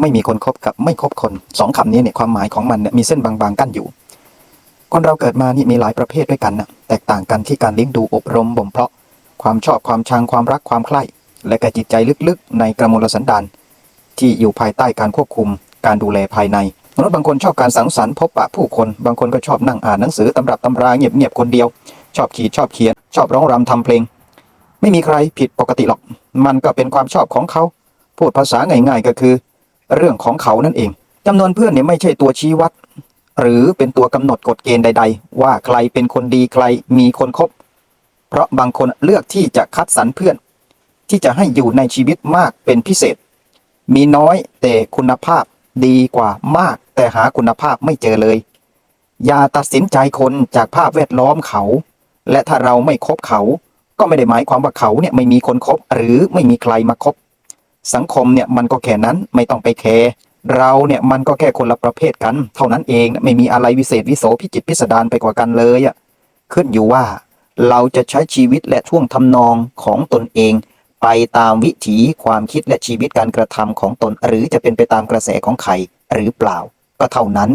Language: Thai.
ไม่มีคนคบกับไม่คบคนสองคำนี้เนี่ยความหมายของมันเนี่ยมีเส้นบางๆกั้นอยู่ คนเราเกิดมานี่มีหลายประเภทด้วยกันนะแตกต่างกันที่การเลี้ยงดูอบรมบ่มเพาะ ความชอบความชังความรักความใคร่และกจิตใจลึกๆ ในกระมวลสันดานที่อยู่ภายใต้การควบคุม การดูแลภายในมนุษย์บางคนชอบการสังสรรค์พบปะผู้คนบางคนก็ชอบนั่งอ่านหนังสือตำรับตำราเงียบๆคนเดียว ชอบขีดชอบเขียน ชอบร้องรำทำเพลง ไม่มีใครผิดปกติหรอก มันก็เป็นความชอบของเขา พูดภาษาง่ายๆก็คือ เรื่องของเขานั่นเองจำนวนเพื่อนเนี่ยไม่ใช่ตัวชี้วัด หรือเป็นตัวกำหนดกฎเกณฑ์ใด ๆ ว่าใครเป็นคนดีใครมีคนคบ เพราะบางคนเลือกที่จะคัดสรรเพื่อน ที่จะให้อยู่ในชีวิตมากเป็นพิเศษ มีน้อยแต่คุณภาพดีกว่ามาก แต่หาคุณภาพไม่เจอเลย อย่าตัดสินใจคนจากภาพแวดล้อมเขา และถ้าเราไม่คบเขา ก็ไม่ได้หมายความว่าเขาเนี่ยไม่มีคนคบหรือไม่มีใครมาคบ สังคมเนี่ยมันก็แค่นั้นไม่ต้องไปแคร์เราเนี่ยมันก็แค่คนละประเภทกัน เท่านั้นเองไม่มีอะไรวิเศษวิโสพิจิตพิสดารไปกว่ากันเลยอะขึ้นอยู่ว่า เราจะใช้ชีวิตและช่วงทำนองของตนเอง ไปตามวิถีความคิดและชีวิตการกระทำของตน หรือจะเป็นไปตามกระแสของใครหรือเปล่า ก็เท่านั้น